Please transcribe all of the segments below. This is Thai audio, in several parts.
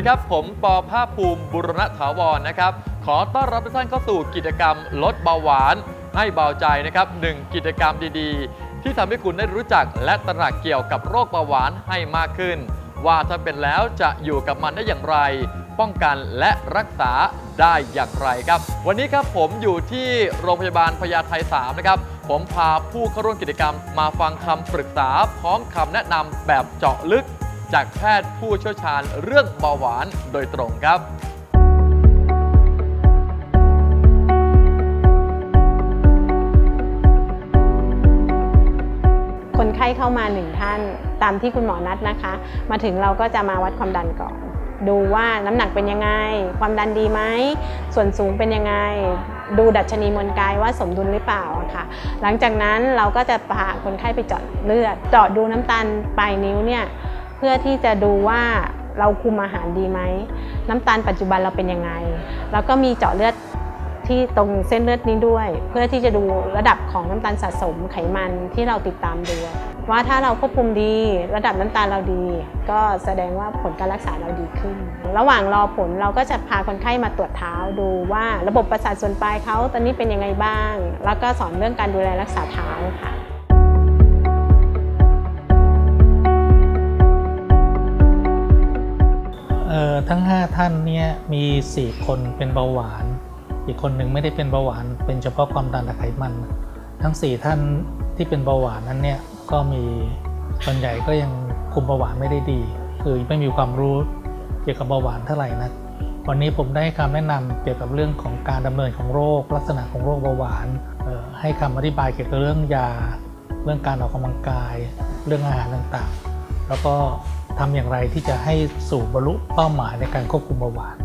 ดีครับ ผมปอภาคภูมิบุรณะถาวรนะครับ ขอต้อนรับทุกท่านเข้าสู่กิจกรรมลดเบาหวาน ให้เบาใจนะครับหนึ่งกิจกรรมดีๆ ที่ทำให้คุณได้รู้จักและตระหนักเกี่ยวกับโรคเบาหวานให้มากขึ้น ว่าถ้าเป็นแล้วจะอยู่กับมันได้อย่างไร ป้องกันและรักษาได้อย่างไรครับ วันนี้ครับผมอยู่ที่โรงพยาบาลพญาไท3นะครับผมพาผู้เข้าร่วมกิจกรรมมาฟังคำปรึกษาพร้อมคำแนะนำแบบเจาะลึก จากแพทย์ผู้เชี่ยวชาญเรื่องเบาหวานโดยตรงครับ คนไข้เข้ามาหนึ่งท่านตามที่คุณหมอนัดนะคะ มาถึงเราก็จะมาวัดความดันก่อน ดูว่าน้ำหนักเป็นยังไง ความดันดีไหม ส่วนสูงเป็นยังไง ดูดัชนีมวลกายว่าสมดุลหรือเปล่าอะค่ะ หลังจากนั้นเราก็จะพาคนไข้ไปเจาะเลือดเจาะดูน้ำตาลปลายนิ้วเนี่ย พื่อที่จะดูว่าเราคุมอาหารดีไหม น้ำตาลปัจจุบันเราเป็นยังไง แล้วก็มีเจาะเลือดที่ตรงเส้นเลือดนี้ด้วย เพื่อที่จะดูระดับของน้ำตาลสะสมไขมันที่เราติดตามดู ว่าถ้าเราควบคุมดี ระดับน้ำตาลเราดี ก็แสดงว่าผลการรักษาเราดีขึ้น ระหว่างรอผลเราก็จะพาคนไข้มาตรวจเท้าดูว่าระบบประสาทส่วนปลายเขาตอนนี้เป็นยังไงบ้าง แล้วก็สอนเรื่องการดูแลรักษาเท้าค่ะ ทั้ง 5 ท่านเนี่ยมี 4 คนเป็นเบาหวาน อีกคนหนึ่งไม่ได้เป็นเบาหวาน เป็นเฉพาะความดันและไขมัน ทั้ง 4 ท่านที่เป็นเบาหวานนั้นเนี่ยก็มีส่วนใหญ่ก็ยังคุมเบาหวานไม่ได้ดี คือไม่มีความรู้เกี่ยวกับเบาหวานเท่าไหร่นะวันนี้ผมได้คำแนะนำเกี่ยวกับเรื่องของการดำเนินของโรค ลักษณะของโรคเบาหวานออให้คำอธิบายเกี่ยวกับเรื่องยา เรื่องการออกกำลังกาย เรื่องอาหารต่างๆ แล้วก็ ทำอย่างไรที่จะให้สู่บรรลุเป้าหมายในการควบคุมเบาหวาน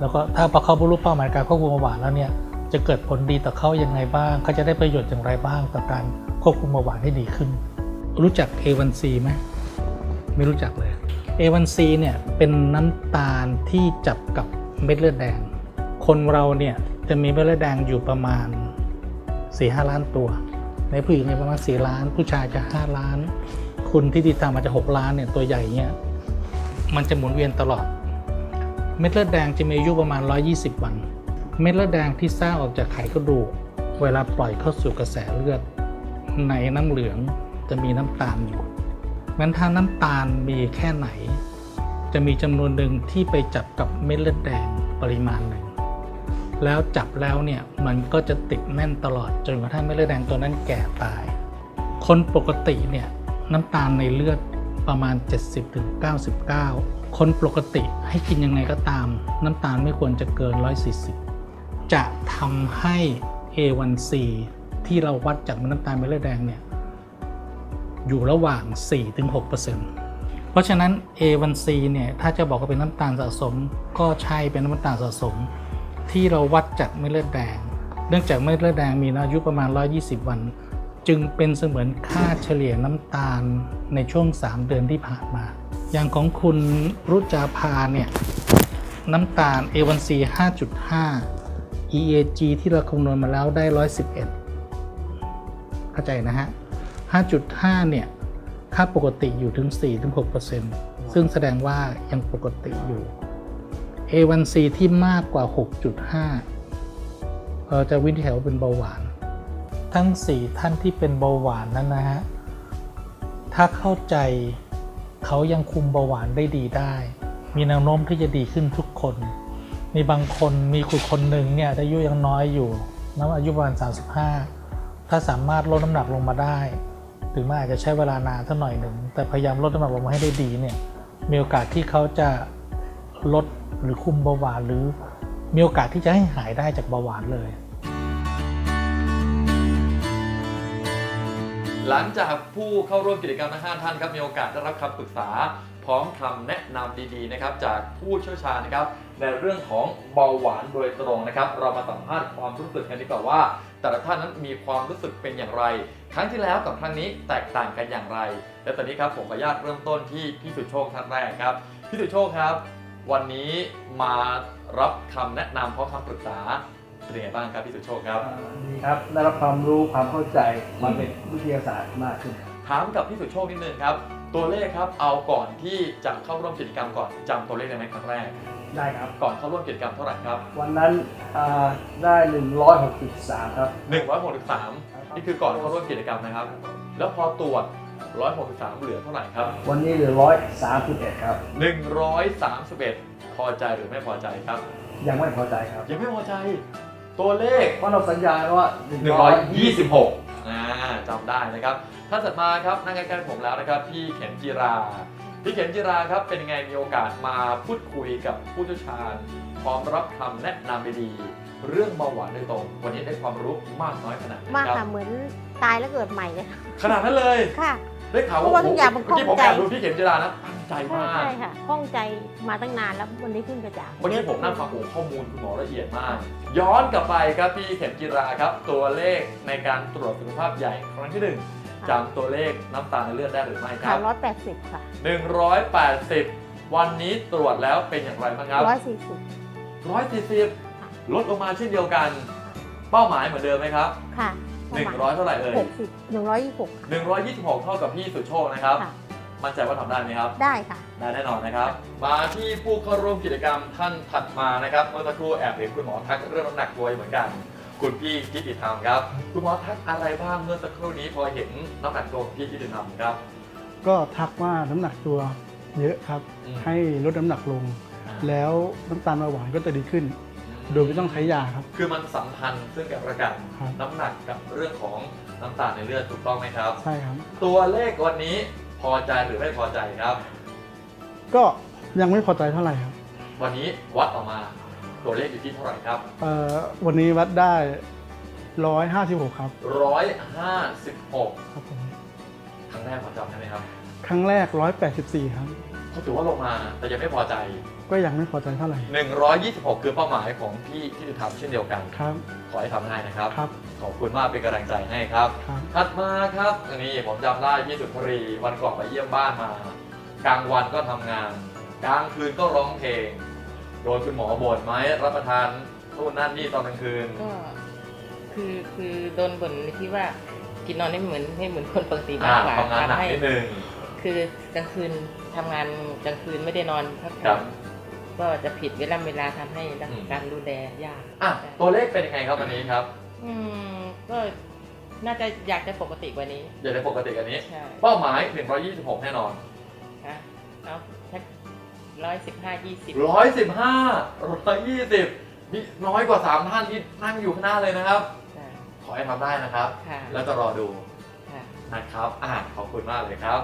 แล้วก็ถ้าพอเขาบรรลุเป้าหมายการควบคุมเบาหวานแล้วเนี่ยจะเกิดผลดีต่อเขายังไงบ้าง เขาจะได้ประโยชน์อย่างไรบ้างต่อการควบคุมเบาหวานให้ดีขึ้น รู้จัก A1C ไหมไม่รู้จักเลย A1C เนี่ยเป็นน้ำตาลที่จับกับเม็ดเลือดแดง คนเราเนี่ยจะมีเม็ดเลือดแดงอยู่ประมาณ4-5ล้านตัว ในผู้หญิงเนี่ยประมาณ 4 ล้าน ผู้ชายจะ 5 ล้าน คุณที่ติดตามมาจะ 6 ล้านเนี่ยตัวใหญ่เนี่ยมันจะหมุนเวียนตลอด เม็ดเลือดแดงจะมีอายุประมาณ 120 วัน เม็ดเลือดแดงที่สร้างออกจากไขกระดูก เวลาปล่อยเข้าสู่กระแสเลือด ในน้ำเหลืองจะมีน้ำตาลอยู่งั้นถ้าน้ำตาลมีแค่ไหน จะมีจำนวนหนึ่งที่ไปจับกับเม็ดเลือดแดงปริมาณหนึ่งแล้วจับแล้วเนี่ยมันก็จะติดแน่นตลอดจนกระทั่งเม็ดเลือดแดงตัวนั้นแก่ตาย คนปกติเนี่ย น้ำตาลในเลือดประมาณ 70-99 คนปกติให้กินยังไงก็ตาม น้ำตาลไม่ควรจะเกิน 140 จะทำให้ A1C ที่เราวัดจากน้ำตาลเม็ดเลือดแดงเนี่ยอยู่ระหว่าง 4-6%เพราะฉะนั้น A1C เนี่ยถ้าจะบอกว่าเป็นน้ำตาลสะสม ก็ใช่เป็นน้ำตาลสะสม ที่เราวัดจากเม็ดเลือดแดง เนื่องจากเม็ดเลือดแดงมีอายุประมาณ 120 วัน จึงเป็นเสมือนค่าเฉลี่ยน้ำตาลในช่วง 3 เดือนที่ผ่านมา อย่างของคุณรุจาภาเนี่ยน้ำตาล A1C 5.5 EAG ที่เราคำนวณมาแล้วได้ 111 เข้าใจนะฮะ 5.5 เนี่ย ค่าปกติอยู่ถึง 4-6%ซึ่งแสดงว่ายังปกติอยู่ A1C ที่มากกว่า 6.5 เราจะวินิจฉัยว่าเป็นเบาหวาน ทั้ง 4 ท่านที่เป็นเบาหวานนั้นนะฮะ ถ้าเข้าใจเขายังคุมเบาหวานได้ดีได้ มีแนวโน้มที่จะดีขึ้นทุกคน มีบางคนมีคุณคนหนึ่งเนี่ยอายุยังน้อยอยู่น้ำอายุประมาณ 35 ถ้าสามารถลดน้ำหนักลงมาได้ ถึงแม้อาจจะใช้เวลานานเท่าหน่อยหนึ่ง แต่พยายามลดน้ำหนักลงมาให้ได้ดีเนี่ย มีโอกาสที่เขาจะลดหรือคุมเบาหวานหรือมีโอกาสที่จะให้หายได้จากเบาหวานเลย หลังจากผู้เข้าร่วมกิจกรรมทั้ง5ท่านครับมีโอกาสได้รับคำปรึกษา พร้อมคำแนะนำดีๆนะครับจากผู้เชี่ยวชาญนะครับในเรื่องของเบาหวานโดยตรงนะครับ เรามาสัมภาษณ์ความรู้สึกกันดีกว่าว่า แต่ละท่านนั้นมีความรู้สึกเป็นอย่างไร ครั้งที่แล้วกับครั้งนี้แตกต่างกันอย่างไร และตอนนี้ครับผมขออนุญาตเริ่มต้นที่พี่สุโชคท่านแรกครับพี่สุโชคครับ วันนี้มารับคำแนะนำเพราะคำปรึกษา เป็นยังไงบ้างครับพี่สุโชคครับ ดีครับได้รับความรู้ความเข้าใจมาเป็นวิทยาศาสตร์มากขึ้นครับถามกับพี่สุโชคนิดนึงครับ ตัวเลขครับเอาก่อนที่จะเข้าร่วมกิจกรรมก่อนจำตัวเลขได้ไหมครั้งแรก ได้ครับ ก่อนเข้าร่วมกิจกรรมเท่าไหร่ครับวันนั้นอ่าได้ 163 ครับ163นี่คือก่อนเข้าร่วมกิจกรรมนะครับ แล้วพอตรวจ163เหลือเท่าไหร่ครับ วันนี้เหลือ 131 ครับ 131 พอใจหรือไม่พอใจครับ ยังไม่พอใจครับ ยังไม่พอใจ ตัวเลขเพราะเราสัญญาว่า126อ่าจำได้นะครับท่านถัดมาครับนั่งใกล้ๆผมแล้วนะครับพี่เข็มจิราพี่เข็มจิราครับเป็นยังไงมีโอกาสมาพูดคุยกับผู้เชี่ยวชาญพร้อมรับคำแนะนำดีๆเรื่องเบาหวานโดยตรง วันนี้ได้ความรู้มากน้อยขนาดไหนมากครัค่ะบเหมือนตายแล้วเกิดใหม่เลยค่ะขนาดนั้นเลย ค่ะ ได้ข่าวเพราะว่าทุกอย่างมันเมื่อกี้ผมข้แอองบใจ ดูพี่เข็มจิรานะตั้งใจใช่มาก ใช่ค่ะข้องใจมาตั้งนานแล้ววันนี้ขึ้นกระจ่างเมื่อกี้ผมนั่งฟังโอ้ข้อมูลคุณหมอละเอียดมาก ย้อนกลับไปครับพี่เข็มจิราครับ ตัวเลขในการตรวจสุขภาพใหญ่ครั้งที่หนึ่งจำตัวเลขน้ำตาลในเลือดได้หรือไม่คค่ะรับร้อยแปดสิบค่ะ180 วันนี้ตรวจแล้วเป็นอย่างไรบ้างครับ ร้อยสี่สิบ140 ลดลงมาเช่นเดียวกัน เป้าหมายเหมือนเดิมไหมครับ ค่ะ 100เท่าไหร่เอ่ยหกสิบหนึ่งร้อยยี่สิบหกค่ะ126เท่ากับพี่สุโชคนะครับค่ะมั่นใจว่าทำได้ไหมครับ ได้ค่ะ ได้แน่นอนนะครับ มาที่ผู้เข้าร่วมกิจกรรมท่านถัดมานะครับเมื่อสักครู่แอบเห็นคุณหมอทักเรื่องน้ำหนักตัวเหมือนกัน คุณพี่ทิติธรรมครับ คุณหมอทักอะไรบ้างเมื่อสักครู่นี้พอเห็นน้ำหนักตัวของพี่ทิติธรรมครับ ก็ทักว่าน้ำหนักตัวเยอะครับอืมให้ลดน้ำหนักลง แล้วน้ำตาลเบาหวานก็จะดีขึ้น โดยไม่ต้องใช้ยาครับ คือมันสัมพันธ์ซึ่งกันและกันครับ น้ำหนักกับเรื่องของน้ำตาลในเลือดถูกต้องไหมครับ ใช่ครับ ตัวเลขวันนี้พอใจหรือไม่พอใจครับ ก็ยังไม่พอใจเท่าไหร่ครับวันนี้วัดออกมา ตัวเลขอยู่ที่เท่าไหร่ครับ เอ่อวันนี้วัดได้156ครับ156 ครับผมครั้งแรกพอจำได้ไหมครับ ครั้งแรก184ครับ เขาถือว่าลงมาแต่ยังไม่พอใจ ก็ยังไม่พอใจเท่าไหร่126 คือเป้าหมายของพี่ที่จะทำเช่นเดียวกัน ครับ ขอให้ทำได้นะครับ ครับขอบคุณมากเป็นกำลังใจให้ครับ ครับ ถัดมาครับอันนี้ผมจำได้พี่สุนทรีวันก่อนไปเยี่ยมบ้านมา กลางวันก็ทำงาน กลางคืนก็ร้องเพลง โดนคุณหมอบ่นไหมรับประทานนู่นนั่นนี่ตอนกลางคืน ก็คือคือโดนบ่นในที่ว่ากินนอนไม่เหมือนไม่เหมือนคนปกติอ่ามากกว่าทำงานหนักให้นิดนึง คือกลางคืนทำงานกลางคืนไม่ได้นอนพักครัผ่อบนก็จะผิดเวลาเวลาทำให้อืมการดูแลยาก อะตัวเลขเป็นยังไงครับวันนี้ครับอืมก็น่าจะอยากจะปกติกว่านี้ อย่าได้ปกติกันนี้ ใช่เป้าหมาย 126 แน่นอนค่ะเอาสักร้อยสิบห้ายี่สิบ115 120นี่น้อยกว่า 3 ท่านที่นั่งอยู่ข้างหน้าเลยนะครับ ขอให้ทำได้นะครับ ค่ะแล้วจะรอดูค่ะ นะครับอ่าขอบคุณมากเลยครับ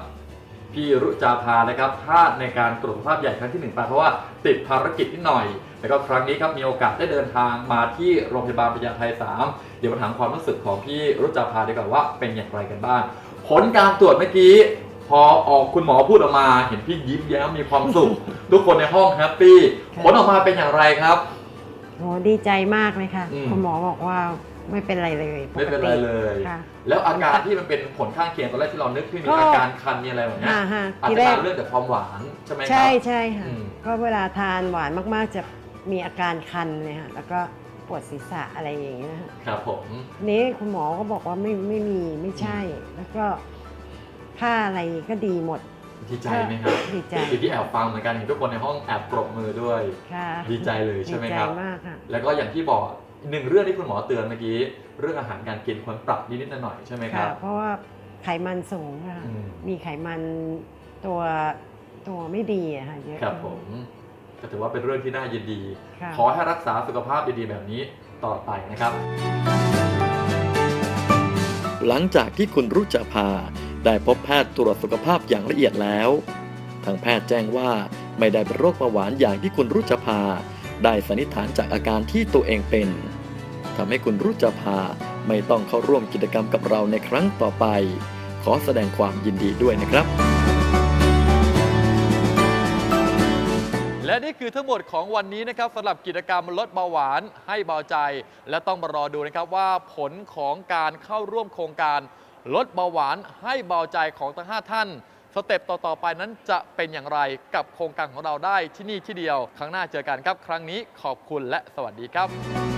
พี่รุจาภานะครับพลาดในการตรวจสุขภาพใหญ่ครั้งที่หนึ่งไปเพราะว่าติดภารกิจนิดหน่อย แล้วก็ครั้งนี้ครับมีโอกาสได้เดินทางมาที่โรงพยาบาลพญาไท3เดี๋ยวมาถามความรู้สึกของพี่รุจาภาดีกว่าว่าเป็นอย่างไรกันบ้าง ผลการตรวจเมื่อกี้ พอออกคุณหมอพูดออกมา เห็นพี่ยิ้มแย้มมีความสุข ทุกคนในห้องแฮปปี้ผลออกมาเป็นอย่างไรครับโอ้ดีใจมากเลยค่ะอืม คุณหมอบอกว่า ไม่เป็นไรเลยไม่เป็นไรเลย ค่ะ แล้วอาการที่มันเป็นผลข้างเคียงตอนแรกที่เรานึกที่มีก็ อาการคันมีอะไรแบบเนี้ยฮ่าฮ่าอาจทีจะแรตากมเรื่องจากความหวานใช่ไหมครั ใช่ใช่ค่ะ อืม ก็เวลาทานหวานมากๆ จะมีอาการคันเลยค่ะ แล้วก็ปวดศีรษะอะไรอย่างเงี้ยค่ะครับผม นี้คุณหมอก็บอกว่าไม่ไม่มีไม่ใช่ แล้วก็ค่าอะไรก็ดีหมด ดีใจไหมครับดีใจ คือที่แอบฟังเหมือนกันเห็นทุกคนในห้องแอบปรบมือด้วย ค่ะดีใจเลยใช่ไหมดีใจครับมากค่ะ แล้วก็อย่างที่บอก หนึ่งเรื่องที่คุณหมอเตือนเมื่อกี้ เรื่องอาหารการกินควรปรับนิดๆหน่อยๆใช่ไหมคค่ะรับเพราะว่าไขมันสูงค่ะอืม มีไขมันตัวตัวไม่ดีอะค่ะเยอะครับผมก็ถือว่าเป็นเรื่องที่น่ายินดี ค่ะ ขอให้รักษาสุขภาพดีๆแบบนี้ต่อไปนะครับ หลังจากที่คุณรุจภาได้พบแพทย์ตรวจสุขภาพอย่างละเอียดแล้ว ทางแพทย์แจ้งว่าไม่ได้เป็นโรคเบาหวานอย่างที่คุณรุจภา ได้สันนิษฐานจากอาการที่ตัวเองเป็นทำให้คุณรุจภาไม่ต้องเข้าร่วมกิจกรรมกับเราในครั้งต่อไป ขอแสดงความยินดีด้วยนะครับ และนี่คือทั้งหมดของวันนี้นะครับสำหรับกิจกรรมลดเบาหวานให้เบาใจ และต้องมารอดูนะครับว่าผลของการเข้าร่วมโครงการ ลดเบาหวานให้เบาใจของทั้ง 5 ท่าน สเต็ปต่อๆไปนั้นจะเป็นอย่างไรกับโครงการของเราได้ที่นี่ที่เดียว ครั้งหน้าเจอกันครับ ครั้งนี้ขอบคุณและสวัสดีครับ